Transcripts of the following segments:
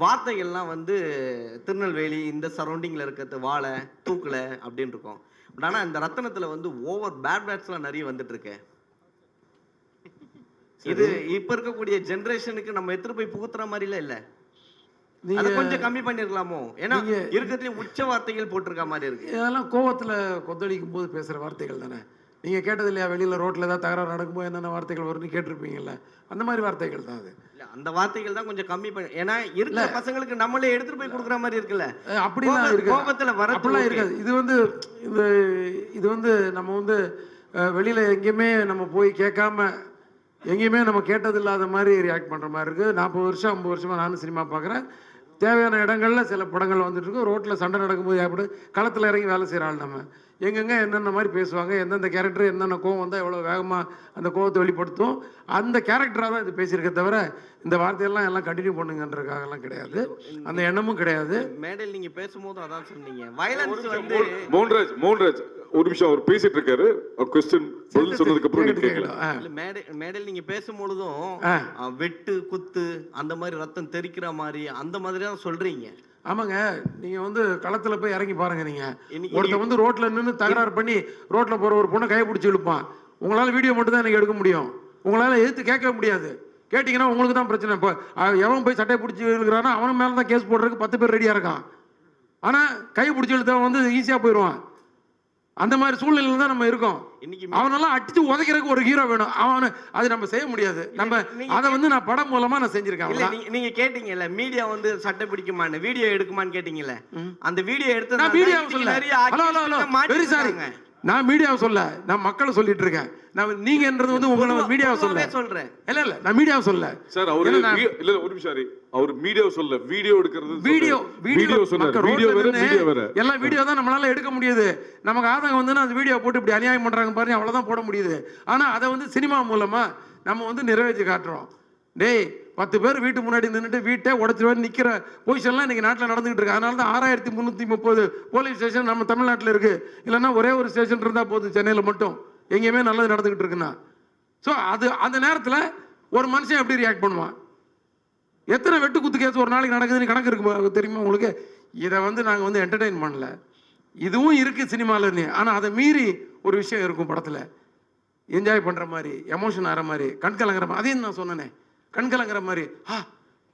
வார்த்தைகள்லாம் வந்து திருநெல்வேலி இந்த சரௌண்டிங்கில் இருக்கிறது வாழை தூக்கலை அப்படின்னு இருக்கும். பட் ஆனால் இந்த ரத்தனத்தில் வந்து ஓவர் பேட் பேட்ஸ்லாம் நிறைய வந்துட்டு இருக்கு இது இப்ப இருக்கக்கூடிய ஜெனரேஷனுக்கு நம்ம எடுத்துட்டு போய் புகுத்துற மாதிரிலாம் இல்ல. நீங்க கொஞ்சம் கம்மி பண்ணிருக்கலாமோ ஏன்னா இருக்கிறதுலயும் உச்ச வார்த்தைகள் போட்டிருக்க மாதிரி இருக்கு. இதெல்லாம் கோவத்துல கொந்தளிக்கும் போது பேசுற வார்த்தைகள் தானே? நீங்க கேட்டது இல்லையா வெளியில ரோட்ல ஏதாவது தகராறு நடக்கும்போது என்னென்ன வார்த்தைகள் வரும்னு கேட்டிருப்பீங்கல்ல? அந்த மாதிரி வார்த்தைகள் தான் அது. இல்ல, அந்த வார்த்தைகள் தான் கொஞ்சம் கம்மி பண்ணி ஏன்னா இருக்கிற பசங்களுக்கு நம்மளே எடுத்துட்டு போய் கொடுக்குற மாதிரி இருக்குல்ல. அப்படிலாம் இருக்காது. கோபத்துல அப்படிலாம் okay. இருக்காது. இது வந்து இந்த இது வந்து நம்ம வந்து வெளியில எங்கேயுமே நம்ம போய் கேட்காம எங்கேயுமே நம்ம கேட்டது இல்லாத மாதிரி ரியாக்ட் பண்ற மாதிரி இருக்கு. நாற்பது வருஷம் ஐம்பது வருஷமா நானும் சினிமா பார்க்குறேன் தேவையான இடங்கள்ல சில படங்கள் வந்துட்டு இருக்கு. ரோட்ல சண்டை நடக்கும்போது எப்படி களத்துல இறங்கி வேலை செய்கிற ஆள் நம்ம. எங்கெங்க என்னென்ன மாதிரி பேசுவாங்க எந்தெந்த கேரக்டர் என்னென்ன கோவம் வந்தால் எவ்வளோ வேகமாக அந்த கோவத்தை வெளிப்படுத்தும்? அந்த கேரக்டராக தான் இது பேசியிருக்கே தவிர இந்த வார்த்தையெல்லாம் எல்லாம் கண்டினியூ பண்ணுங்கன்றதுக்காகலாம் கிடையாது. அந்த எண்ணமும் கிடையாது. மேடையில் நீங்க பேசும்போது அதான் சொன்னீங்க. வயலன்ஸ் வந்து மோகன்ராஜ் மோகன்ராஜ் ஒரு நிமிஷம் அவர் பேசிட்டு இருக்காரு ஒரு கொஸ்டின் பதில் சொன்னதுக்கு அப்புறம் நீங்க கேட்கலாம். மேடை மேடையில் நீங்க பேசும்பொழுதும் வெட்டு குத்து அந்த மாதிரி ரத்தம் தெறிக்கிற மாதிரி அந்த மாதிரி தான் சொல்றீங்க. ஆமாங்க நீங்க வந்து களத்துல போய் இறங்கி பாருங்க நீங்க. ஒருத்தன் வந்து ரோட்ல நின்னு தகராறு பண்ணி ரோட்ல போற ஒரு பொண்ணை கையை பிடிச்சி இழுப்பான். உங்களால வீடியோ மட்டும் தான் எனக்கு எடுக்க முடியும். உங்களால எதிர்த்து கேட்க முடியாது. கேட்டிங்கன்னா உங்களுக்கு தான் பிரச்சனை. இப்போ எவன் போய் சட்டையை பிடிச்சி இழுக்கிறானோ அவன் மேல தான் கேஸ் போடுறதுக்கு பத்து பேர் ரெடியா இருக்கான். ஆனா கையை பிடிச்சி இழுத்தவன் வந்து ஈஸியா போயிடுவான். அந்த மாதிரி சூழ்நிலையில தான் நம்ம இருக்கோம். இன்னைக்கு அவனெல்லாம் அடிச்சு உதைக்கிறதுக்கு ஒரு ஹீரோ வேணும். அவனு அது நம்ம செய்ய முடியாது. நம்ம நீங்க- அதை வந்து நான் படம் மூலமா நான் செஞ்சிருக்கேன். நீங்க நீங்க கேட்டீங்கல்ல மீடியா வந்து சட்டை பிடிக்குமான்னு வீடியோ எடுக்குமான்னு கேட்டீங்கல்ல? அந்த வீடியோ எடுத்து நான் மீடியாவை சொல்ல hello hello hello. Very sorry நான் மீடியாவை சொல்ல நான் மக்களை சொல்லிட்டு இருக்கேன். நான் நீங்கன்றது வந்து உங்களை மீடியாவை சொல்ல சொல்றேன். இல்ல இல்ல. நான் மீடியாவை சொல்ல சார் அவரு இல்ல ஒரு நிமிஷம். அவர் வீடியோ சொல்ல வீடியோ எடுக்கிறது வீடியோ வீடியோ சொன்னார். வீடியோ வேற வீடியோ வேற. எல்லா வீடியோ தான் நம்மளால எடுக்க முடியுது. நமக்கு ஆதங்கம் வந்து அந்த வீடியோ போட்டு இப்படி அநியாயம் பண்றாங்க பாருங்க அவ்வளவுதான் போட முடியுது. ஆனா அதை வந்து சினிமா மூலமா நம்ம வந்து நிறைவேற்றி காட்டுறோம். டேய் பத்து பேர் வீட்டு முன்னாடி நின்றுட்டு வீட்டை உடச்சிருவாரு நிக்கிற பொசிஷன்லாம் இன்னைக்கு நாட்டில் நடந்துகிட்டு இருக்கு. அதனால தான் ஆறாயிரத்தி முந்நூற்றி முப்பது போலீஸ் ஸ்டேஷன் நம்ம தமிழ்நாட்டில் இருக்கு. இல்லைன்னா ஒரே ஒரு ஸ்டேஷன் இருந்தால் போதும் சென்னையில் மட்டும். எங்கேயுமே நல்லது நடந்துகிட்டு இருக்குன்னா. ஸோ அது அந்த நேரத்தில் ஒரு மனுஷன் எப்படி ரியாக்ட் பண்ணுவான்? எத்தனை வெட்டு குத்து கேஸ் ஒரு நாளைக்கு நடக்குதுன்னு கணக்கு இருக்கு தெரியுமா உங்களுக்கு? இதை வந்து நாங்கள் வந்து என்டர்டெயின் பண்ணல. இதுவும் இருக்குது சினிமாலன்னு. ஆனால் அதை மீறி ஒரு விஷயம் இருக்கும் படத்தில். என்ஜாய் பண்ணுற மாதிரி எமோஷன் ஆகிற மாதிரி கண் கலங்குற மாதிரி அதையும் நான் சொன்னேனே. கண் கலங்குற மாதிரி ஆ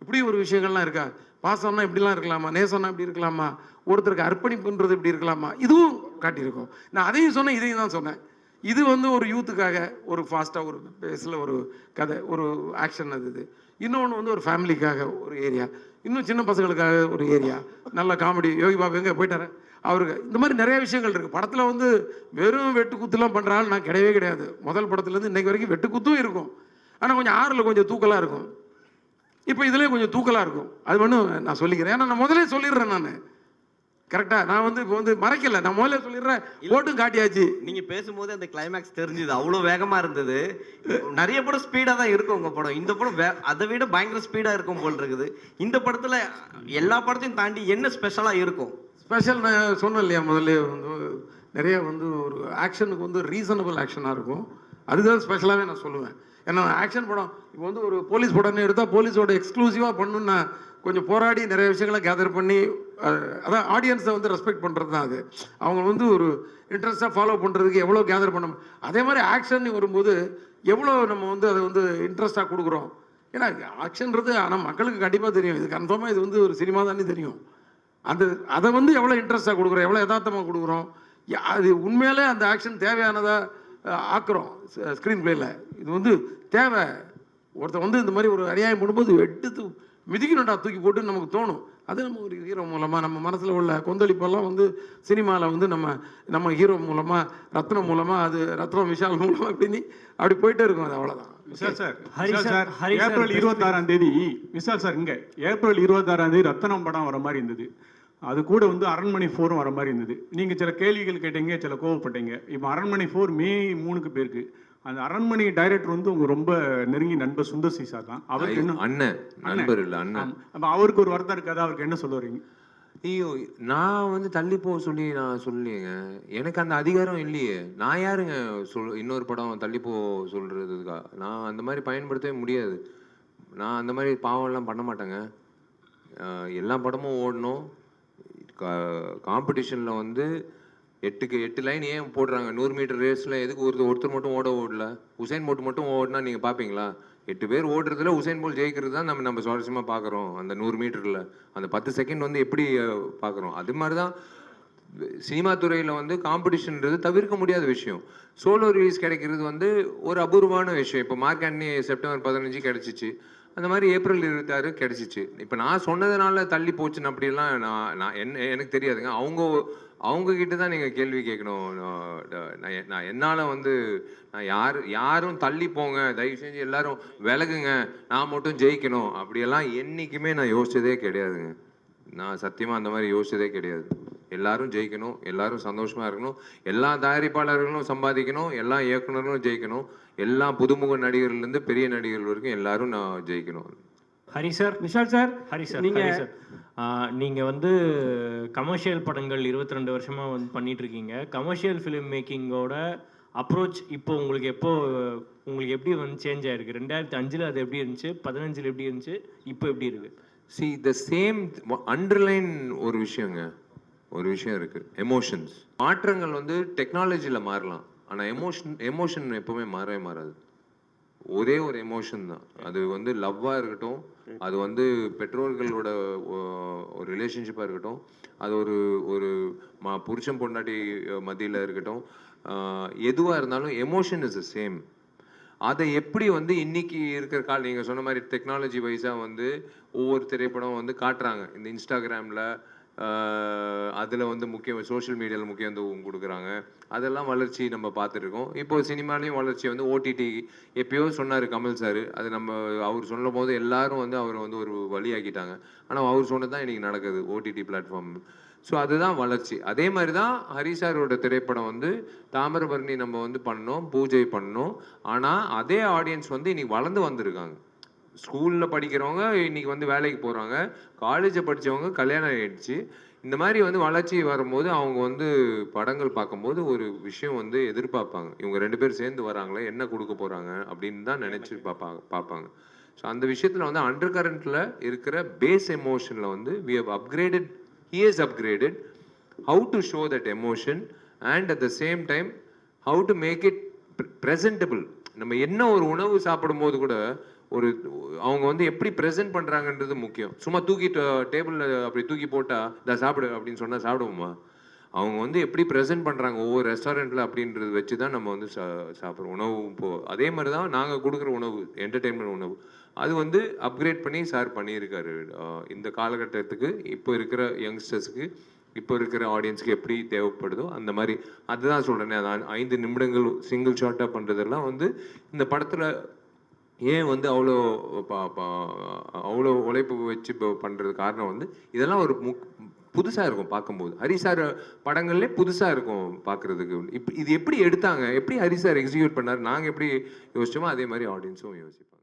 இப்படி ஒரு விஷயங்கள்லாம் இருக்கா? பாசம்னா இப்படிலாம் இருக்கலாமா? நேசம்னா இப்படி இருக்கலாமா? ஒருத்தருக்கு அர்ப்பணிப்புன்றது இப்படி இருக்கலாமா? இதுவும் காட்டியிருக்கோம். நான் அதையும் சொன்னேன் இதையும் தான் சொன்னேன். இது வந்து ஒரு யூத்துக்காக ஒரு ஃபாஸ்ட்டாக ஒரு பேஸில் ஒரு கதை ஒரு ஆக்ஷன் அது இது. இன்னொன்று வந்து ஒரு ஃபேமிலிக்காக ஒரு ஏரியா இன்னும் சின்ன பசங்களுக்காக ஒரு ஏரியா நல்ல காமெடி யோகி பாபு எங்கே? போயிட்டாரு. அவருக்கு இந்த மாதிரி நிறைய விஷயங்கள் இருக்குது படத்தில் வந்து வெறும் வெட்டுக்குத்துலாம் பண்ணுற ஆள் நான் கிடையவே கிடையாது. முதல் படத்துலேருந்து இன்றைக்கு வரைக்கும் வெட்டுக்குத்தும் இருக்கும். ஆனால் கொஞ்சம் ஆறில் கொஞ்சம் தூக்கலாக இருக்கும். இப்போ இதுலேயே கொஞ்சம் தூக்கலாக இருக்கும். அது ஒன்றும் நான் சொல்லிக்கிறேன். ஏன்னா நான் முதல்ல சொல்லிடுறேன் நான். கரெக்டாக நான் வந்து இப்போ வந்து மறைக்கல. நான் முதல்ல சொல்லிடுறேன். போட்டும் காட்டியாச்சு. நீங்க பேசும்போது அந்த கிளைமேக்ஸ் தெரிஞ்சுது. அவ்வளவு வேகமா இருந்தது. நிறைய படம் ஸ்பீடா தான் இருக்கும் உங்க படம். இந்த படம் வே- அதை விட பயங்கர ஸ்பீடா இருக்கும் போல் இருக்குது. இந்த படத்துல எல்லா படத்தையும் தாண்டி என்ன ஸ்பெஷலா இருக்கும்? ஸ்பெஷல் நான் சொன்னேன் இல்லையா முதல்ல வந்து நிறைய வந்து ஒரு ஆக்ஷனுக்கு வந்து ரீசனபிள் ஆக்ஷனாக இருக்கும். அதுதான் ஸ்பெஷலாகவே நான் சொல்லுவேன். ஏன்னா ஆக்ஷன் படம் இப்போ வந்து ஒரு போலீஸ் படம்னு எடுத்தால் போலீஸோட எக்ஸ்க்ளூசிவாக பண்ணணும்னு நான் கொஞ்சம் போராடி நிறைய விஷயங்களை கேதர் பண்ணி அதான் ஆடியன்ஸை வந்து ரெஸ்பெக்ட் பண்ணுறது தான் அது. அவங்க வந்து ஒரு இன்ட்ரெஸ்ட்டாக ஃபாலோ பண்ணுறதுக்கு எவ்வளோ கேதர் பண்ண அதே மாதிரி ஆக்ஷன் வரும்போது எவ்வளோ நம்ம வந்து அதை வந்து இன்ட்ரெஸ்ட்டாக கொடுக்குறோம். ஏன்னா ஆக்ஷன்றது ஆனால் மக்களுக்கு கண்டிப்பாக தெரியும். இது கன்ஃபார்மாக இது வந்து ஒரு சினிமா தானே தெரியும். அந்த அதை வந்து எவ்வளோ இன்ட்ரெஸ்ட்டாக கொடுக்குறோம்? எவ்வளோ யதார்த்தமாக கொடுக்குறோம்? யா- அது உண்மையிலே அந்த ஆக்ஷன் தேவையானதாக ஆக்குறோம் ஸ்க்ரீன் பிளேயில் இது வந்து தேவை. ஒருத்தன் வந்து இந்த மாதிரி ஒரு அநியாயம் பண்ணும்போது எடுத்து மிதிக்கணும்டா தூக்கி போட்டு நமக்கு தோணும். அது நம்ம ஒரு ஹீரோ மூலமாக நம்ம மனசில் உள்ள கொந்தளிப்பெல்லாம் வந்து சினிமாவில் வந்து நம்ம நம்ம ஹீரோ மூலமாக ரத்னம் மூலமாக அது ரத்னம் விஷால் மூலமாக அப்படின்னு அப்படி போயிட்டே இருக்கும் அது அவ்வளோதான் Vishal sir sir, sir Hari sir April இருபத்தாறாம் தேதி விசால் சார் இங்க ஏப்ரல் இருபத்தாறாம் தேதி ரத்தனம் படம் வர மாதிரி இருந்தது. அது கூட வந்து அரண்மனை ஃபோரும் வர மாதிரி இருந்தது. நீங்க சில கேள்விகள் கேட்டீங்க சில கோவப்பட்டீங்க. இப்போ அரண்மனை ஃபோர் மே மூணுக்கு பேருக்கு அந்த அரண்மனை டைரக்டர் வந்து உங்க ரொம்ப நெருங்கி நண்பர் சுந்தர் சி சார் தான். அவருக்கு என்ன? அண்ணன். நண்பர் இல்ல அண்ணன். அப்ப அவருக்கு ஒரு வருத்தம் இருக்காது அவருக்கு என்ன சொல்ல வரீங்க ஐயோ நான் வந்து தள்ளி போக சொல்லி நான் சொல்லலையேங்க. எனக்கு அந்த அதிகாரம் இல்லையே. நான் யாருங்க சொல் இன்னொரு படம் தள்ளி போ சொல்றதுக்கா? நான் அந்த மாதிரி பயன்படுத்தவே முடியாது. நான் அந்த மாதிரி பாவம்லாம் பண்ண மாட்டேங்க. எல்லா படமும் ஓடணும். காம்படிஷனில் வந்து எட்டுக்கு எட்டு லைன் ஏன் போடுறாங்க? நூறு மீட்டர் ரேஸில் எதுக்கு ஒருத்தர் ஒருத்தர் மட்டும் ஓட ஓடல? உசைன் போட்டு மட்டும் ஓடினா நீங்கள் பார்ப்பீங்களா எட்டு பேர் ஓடுறதுல உசைன் போல் ஜெயிக்கிறது தான் நம்ம நம்ம சுவாரஸ்யமாக பார்க்குறோம் அந்த நூறு மீட்டரில் அந்த பத்து செகண்ட் வந்து எப்படி பார்க்குறோம் அது மாதிரி தான் சினிமா துறையில் வந்து காம்படிஷன்ன்றது தவிர்க்க முடியாத விஷயம். சோலோ ரிலீஸ் கிடைக்கிறது வந்து ஒரு அபூர்வமான விஷயம். இப்போ மார்க் ஆண்டனி செப்டம்பர் பதினஞ்சு கிடச்சிச்சு. அந்த மாதிரி ஏப்ரல் இருபத்தாறு கிடச்சிச்சு. இப்போ நான் சொன்னதுனால தள்ளி போச்சுன்னு அப்படிலாம் நான் நான் என்ன எனக்கு தெரியாதுங்க. அவங்க அவங்க கிட்ட தான் நீங்கள் கேள்வி கேட்கணும். நான் நான் நான் என்னால் வந்து நான் யார் யாரும் தள்ளி போங்க. தயவு செஞ்சு எல்லாரும் விலகுங்க. நான் மட்டும் ஜெயிக்கணும். அப்படியெல்லாம் என்றைக்குமே நான் யோசிச்சதே கிடையாதுங்க. நான் சத்தியமாக அந்த மாதிரி யோசிச்சதே கிடையாது. எல்லாரும் ஜெயிக்கணும். எல்லாரும் சந்தோஷமாக இருக்கணும். எல்லா தயாரிப்பாளர்களும் சம்பாதிக்கணும். எல்லா இயக்குனர்களும் ஜெயிக்கணும். எல்லா புதுமுக நடிகர்லேருந்து பெரிய நடிகர்கள் வரைக்கும் எல்லாரும் நான் ஜெயிக்கணும். Hari sir. Vishal sir Hari sir நீங்க- ஹரி சார். ஆ, நீங்க வந்து கமர்ஷியல் படங்கள் 22 வருஷமா வந்து பண்ணிட்டு இருக்கீங்க கமர்ஷியல் ஃபிலிம் மேக்கிங்கோட அப்ரோச் இப்போ உங்களுக்கு எப்போ உங்களுக்கு எப்படி வந்து சேஞ்ச் ஆயிருக்கு? ரெண்டாயிரத்தி அஞ்சுல அது எப்படி இருந்துச்சு? பதினஞ்சுல எப்படி இருந்துச்சு? இப்போ எப்படி இருக்கு? சி த சேம் அண்டர்லைன் ஒரு விஷயங்க. ஒரு விஷயம் இருக்கு. எமோஷன்ஸ் மாற்றங்கள் வந்து டெக்னாலஜியில் மாறலாம். ஆனால் எமோஷன் எமோஷன் எப்பவுமே மாறவே மாறாது. ஒரே ஒரு எமோஷன் தான். அது வந்து லவ்வாக இருக்கட்டும் அது வந்து பெற்றோர்களோட ஒரு ரிலேஷன்ஷிப்பாக இருக்கட்டும் அது ஒரு ஒரு மா புருஷன் பொண்டாட்டி மத்தியில் இருக்கட்டும் எதுவாக இருந்தாலும் எமோஷன் இஸ் த சேம் அதை எப்படி வந்து இன்னைக்கு இருக்கிற கால் நீங்கள் சொன்ன மாதிரி டெக்னாலஜி வைஸாக வந்து ஒவ்வொரு திரைப்படம் வந்து காட்டுறாங்க. இந்த இன்ஸ்டாகிராமில் அதில் வந்து முக்கியம் சோஷியல் மீடியாவில் முக்கியத்துவம் கொடுக்குறாங்க. அதெல்லாம் வளர்ச்சி நம்ம பார்த்துருக்கோம் இப்போ சினிமாலேயும் வளர்ச்சி வந்து ஓடிடி எப்பயோ சொன்னார் கமல் சார். அது நம்ம அவர் சொல்லும் போது எல்லாரும் வந்து அவரை வந்து ஒரு வழியாக்கிட்டாங்க. ஆனால் அவர் சொன்னது தான் இன்றைக்கி நடக்குது ஓடிடி பிளாட்ஃபார்ம் ஸோ அதுதான் வளர்ச்சி. அதே மாதிரி தான் ஹரிசாரோட திரைப்படம் வந்து தாமிரபரணி நம்ம வந்து பண்ணோம் பூஜை பண்ணோம். ஆனால் அதே ஆடியன்ஸ் வந்து இன்னைக்கு வளர்ந்து வந்திருக்காங்க. ஸ்கூலில் படிக்கிறவங்க இன்னைக்கு வந்து வேலைக்கு போகிறாங்க காலேஜை படித்தவங்க கல்யாணம் ஆயிடுச்சு. இந்த மாதிரி வந்து வளர்ச்சி வரும்போது அவங்க வந்து படங்கள் பார்க்கும்போது ஒரு விஷயம் வந்து எதிர்பார்ப்பாங்க. இவங்க ரெண்டு பேரும் சேர்ந்து வராங்களே என்ன கொடுக்க போகிறாங்க அப்படின்னு தான் நினச்சி பார்ப்பாங்க பார்ப்பாங்க. ஸோ அந்த விஷயத்தில் வந்து அண்டர் கரண்ட்டில் இருக்கிற பேஸ் எமோஷனில் வந்து we have upgraded he is how to show that emotion and at the same time how to make it it நம்ம என்ன ஒரு உணவு சாப்பிடும்போது கூட ஒரு அவங்க வந்து எப்படி ப்ரெசென்ட் பண்ணுறாங்கன்றது முக்கியம். சும்மா தூக்கி டேபிளில் அப்படி தூக்கி போட்டால் இதை சாப்பிடு அப்படின்னு சொன்னால் சாப்பிடுவோமா? அவங்க வந்து எப்படி ப்ரெசென்ட் பண்ணுறாங்க ஒவ்வொரு ரெஸ்டாரண்ட்டில் அப்படின்றது வச்சு தான் நம்ம வந்து சா சாப்பிட்றோம். உணவு இப்போது அதே மாதிரி தான் நாங்கள் கொடுக்குற உணவு என்டர்டெயின்மெண்ட் உணவு. அது வந்து அப்கிரேட் பண்ணி சார் பண்ணியிருக்காரு. இந்த காலகட்டத்துக்கு இப்போ இருக்கிற யங்ஸ்டர்ஸுக்கு இப்போ இருக்கிற ஆடியன்ஸ்க்கு எப்படி தேவைப்படுதோ அந்த மாதிரி. அதுதான் சொல்கிறேனே அதான் ஐந்து நிமிடங்கள் சிங்கிள் ஷார்ட்டாக பண்ணுறதெல்லாம் வந்து இந்த படத்தில் ஏன் வந்து அவ்வளோ பா- பா- அவ்வளோ உழைப்பு வச்சு இப்போ பண்ணுறது காரணம் வந்து இதெல்லாம் ஒரு முக் புதுசாக இருக்கும் பார்க்கும்போது. ஹரி சார் படங்கள்லே புதுசாக இருக்கும் பார்க்குறதுக்கு. இப்போ இது எப்படி எடுத்தாங்க? எப்படி ஹரி சார் எக்ஸிக்யூட் பண்ணார்? நாங்கள் எப்படி யோசிச்சோமோ அதே மாதிரி ஆடியன்ஸும் யோசிப்பாங்க.